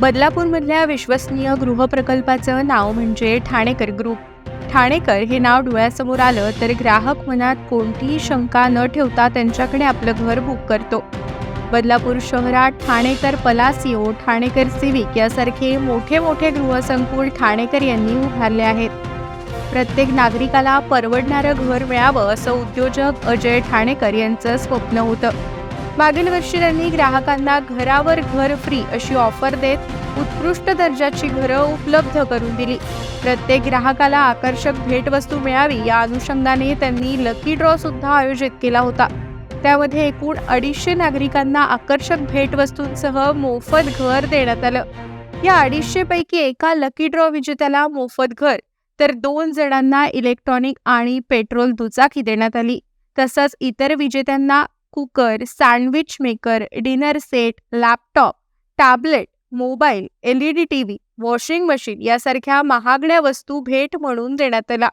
बदलापूरमधल्या विश्वसनीय गृहप्रकल्पाचं नाव म्हणजे ठाणेकर ग्रुप. ठाणेकर हे नाव डोळ्यासमोर आलं तर ग्राहक मनात कोणतीही शंका न ठेवता त्यांच्याकडे आपलं घर बुक करतो. बदलापूर शहरात ठाणेकर पलासिओ ठाणेकर सिविक यासारखे मोठे मोठे गृहसंकुल ठाणेकर यांनी उभारले आहेत. प्रत्येक नागरिकाला परवडणारं घर मिळावं असं उद्योजक अजय ठाणेकर यांचं स्वप्न होतं. मागील वर्षी त्यांनी ग्राहकांना घरावर घर फ्री अशी ऑफर देत उत्कृष्ट दर्जाची घरं उपलब्ध करून दिली. प्रत्येक ग्राहकाला आकर्षक भेटवस्तू मिळावी या अनुषंगाने त्यांनी लकी ड्रॉ सुद्धा आयोजित केला होता. त्यामध्ये एकूण अडीचशे नागरिकांना आकर्षक भेटवस्तूंसह मोफत घर देण्यात आलं. या अडीचशे पैकी एका लकी ड्रॉ विजेत्याला मोफत घर तर दोन जणांना इलेक्ट्रॉनिक आणि पेट्रोल दुचाकी देण्यात आली. तसंच इतर विजेत्यांना cooker sandwich maker dinner set laptop tablet mobile L E D T V washing machine यासारख्या महागड्या वस्तू भेट म्हणून देण्यात आला.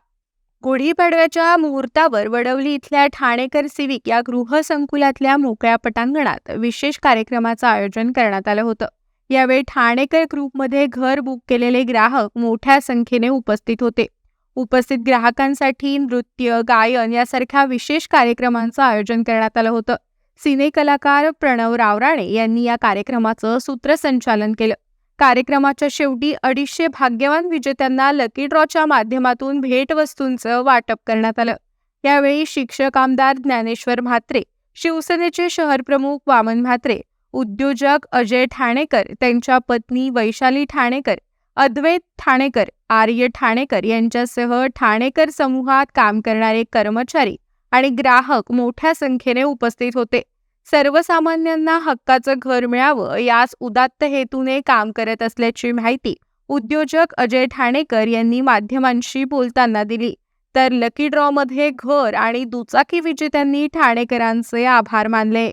गुढीपाडव्याच्या मुहूर्तावर वडवली इथल्या ठाणेकर सिविक या गृहसंकुलातल्या मोकळ्या पटांगणात विशेष कार्यक्रमाचं आयोजन करण्यात आलं होतं. यावेळी ठाणेकर ग्रुपमध्ये घर बुक केलेले ग्राहक मोठ्या संख्येने उपस्थित होते. उपस्थित ग्राहकांसाठी नृत्य गायन यासारख्या विशेष कार्यक्रमांचं आयोजन करण्यात आलं होतं. सिने कलाकार प्रणव रावराणे यांनी या कार्यक्रमाचं सूत्रसंचालन केलं. कार्यक्रमाच्या शेवटी अडीचशे भाग्यवान विजेत्यांना लकी ड्रॉच्या माध्यमातून भेटवस्तूंचं वाटप करण्यात आलं. यावेळी शिक्षक आमदार ज्ञानेश्वर म्हात्रे शिवसेनेचे शहरप्रमुख वामन म्हात्रे उद्योजक अजय ठाणेकर त्यांच्या पत्नी वैशाली ठाणेकर अद्वैत ठाणेकर आर्य ठाणेकर यांच्यासह ठाणेकर समूहात काम करणारे कर्मचारी आणि ग्राहक मोठ्या संख्येने उपस्थित होते. सर्वसामान्यांना हक्काचं घर मिळावं यास उदात्त हेतूने काम करत असल्याची माहिती उद्योजक अजय ठाणेकर यांनी माध्यमांशी बोलताना दिली. तर लकी ड्रॉमध्ये घर आणि दुचाकी विजेत्यांनी ठाणेकरांचे आभार मानले.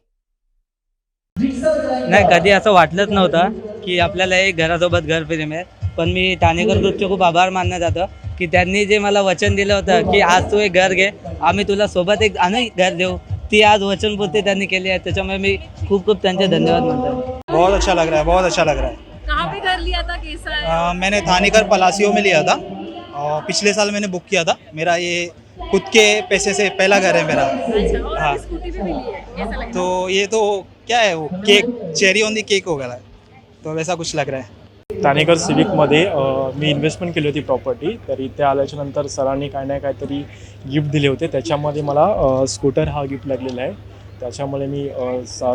नाही कधी असं वाटलंच नव्हतं की आपल्याला एक घरासोबत घर फ्री मिळेल पण मी ठाणेकर ग्रुपचे खूप आभार मानण्यात जातो की त्यांनी जे मला वचन दिलं होतं की आज तू एक घर घे आम्ही तुला सोबत एक आणि घर देऊ. ती आज वचनपूर्ती त्यांनी केली आहे त्याच्यामुळे मी खूप खूप त्यांचे धन्यवाद मानतो. बहुत अच्छा लग रहा है बहुत अच्छा लग रहा है. कहाँ पे घर लिया था कैसा है अ, मैंने थानेकर पलासियो में लिया था और पिछले साल मैंने बुक किया था. मेरा ये खुद के पैसे से पहला घर है मेरा. अच्छा और हाँ। स्कूटी भी मिली है? कैसा लगा? तो ये तो क्या है वो cake cherry on the cake हो गया तो वैसा कुछ लग रहा है. ठाणेकर सिविकमध्ये मी इन्व्हेस्टमेंट केली होती प्रॉपर्टी तर इथे आल्याच्यानंतर सरांनी काय नाही काहीतरी गिफ्ट दिले होते. त्याच्यामध्ये मला स्कूटर हा गिफ्ट लागलेला आहे. त्याच्यामुळे मी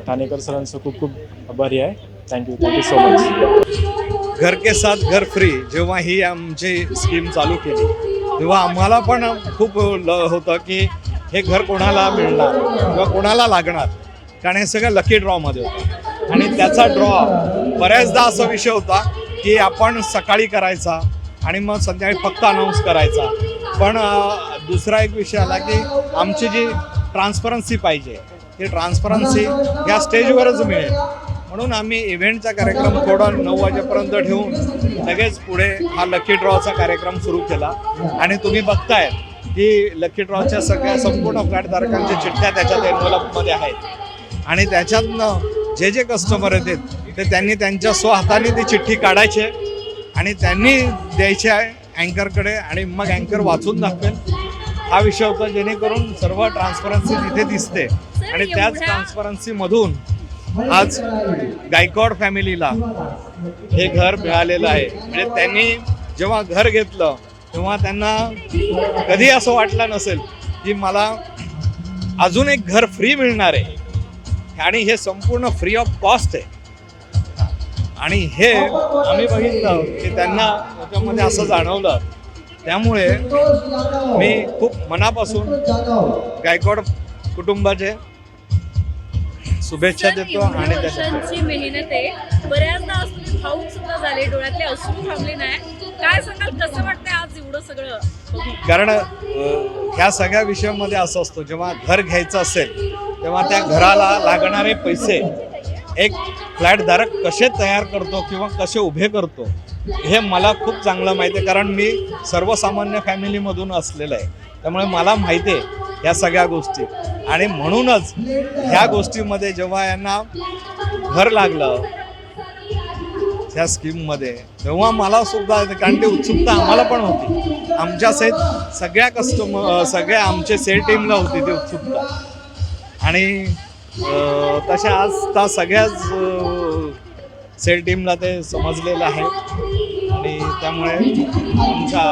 ठाणेकर स- सरांचं खूप खूप आभारी आहे. थँक्यू थँक्यू सो मच घर के साथ घर फ्री जेव्हा ही आमची स्कीम चालू केली तेव्हा आम्हाला पण खूप ल होतं की हे घर कोणाला मिळणार किंवा कोणाला लागणार? कारण हे सगळं लकी ड्रॉमध्ये होतं. आणि त्याचा ड्रॉ बऱ्याचदा असा विषय होता की आपण सकाळी करायचा आणि मग संध्याकाळी फक्त अनाऊन्स करायचा. पण दुसरा एक विषय आला की आमची जी ट्रान्सपरन्सी पाहिजे ती ट्रान्सपरन्सी या स्टेजवरच मिळेल. म्हणून आम्ही इव्हेंटचा कार्यक्रम थोडा नऊ वाजेपर्यंत ठेवून लगेच पुढे हा लकी ड्रॉचा कार्यक्रम सुरू केला. आणि तुम्ही बघताय की लकी ड्रॉच्या सगळ्या संपूर्ण फ्लॅटधारकांच्या चिठ्ठ्या त्याच्यात एनवलपमध्ये आहेत. आणि त्याच्यातनं जे जे कस्टमर येतात ते त्यांनी त्यांच्या स्वहाताने ती चिठ्ठी काढायची आणि त्यांनी द्यायचे अँकरकडे आणि मग अँकर वाचून दाखवेल. हा विषय होता जेणेकरून सर्व ट्रान्सपरन्सी तिथे दिसते. आणि त्याच ट्रान्सपरन्सीमधून आज गायकवाड फॅमिलीला हे घर मिळालेलं आहे. म्हणजे त्यांनी जेव्हा घर घेतलं तेव्हा त्यांना कधी असं वाटलं नसेल की मला अजून एक घर फ्री मिळणार आहे. आणि हे संपूर्ण फ्री ऑफ कॉस्ट आहे. आणि हे आम्ही बघितलं की त्यांना त्याच्यामध्ये असं जाणवलं. त्यामुळे मी खूप मनापासून गायकवाड कुटुंबाचे शुभेच्छा देतो आणि त्याच्या वर्षांची मेहनत आहे. बऱ्याचदा भाऊक सुद्धा झाले डोळ्यातले अश्रू थांबले नाही. काय सांगाल कसं वाटतंय आज एवढं सगळं? कारण ह्या सगळ्या विषयामध्ये असं असतं जेव्हा घर घ्यायचं असेल तेव्हा त्या घराला लागणारे पैसे एक फ्लॅटधारक कसे तयार करतो किंवा कसे उभे करतो हे मला खूप चांगलं माहिती आहे. कारण मी सर्वसामान्य फॅमिलीमधून असलेलं आहे. त्यामुळे मला माहिती आहे ह्या सगळ्या गोष्टी. आणि म्हणूनच ह्या गोष्टीमध्ये जेव्हा यांना घर लागलं त्या स्कीममध्ये तेव्हा मला सुद्धा कारण ती उत्सुकता आम्हाला पण होती. आमच्या सेट सगळ्या कस्टमर सगळ्या आमचे सेल टीमला होती ती उत्सुकता. आणि तशा आज त्या सगळ्याच सेल टीमला ते समजलेलं आहे. आणि त्यामुळे आमच्या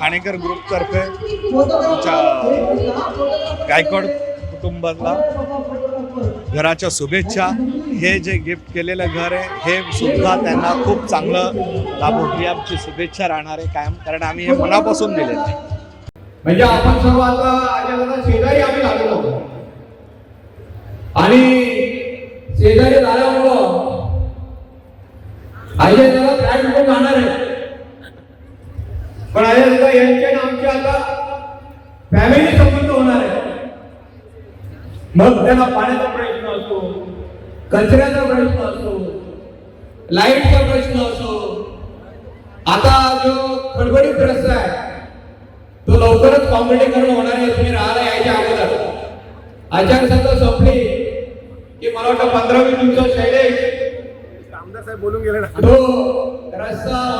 ठाणेकर ग्रुपतर्फे आमच्या गायकवाड कुटुंबाला घराच्या शुभेच्छा. हे जे गिफ्ट केलेलं घर आहे हे सुद्धा त्यांना खूप चांगलं लाभोगी आमची शुभेच्छा राहणार आहे कायम. कारण आम्ही हे मनापासून दिलेलं आहे. म्हणजे आपण सर्व आता अजय शेजारी आम्ही लागलो होतो आणि शेजारी झाल्यामुळं अजय त्याला फ्लॅट घेऊन जाणार आहे पण आई दादा यांचे आणि आमचे आता फॅमिली संबंध होणार आहे मग त्याला पाण्याचा प्रश्न असतो कचऱ्याचा प्रश्न असतो लाईटचा प्रश्न असतो आता जो खडबडीत रस्ता आहे तो लवकरच कॉम्पिटिकरण होणार आहे तुम्ही राहायला यायच्या अगोदर. आचारसंहिता संपली. की मला वाटतं पंधरा वीस दिवसात शैलेश तो रस्ता होणार आहे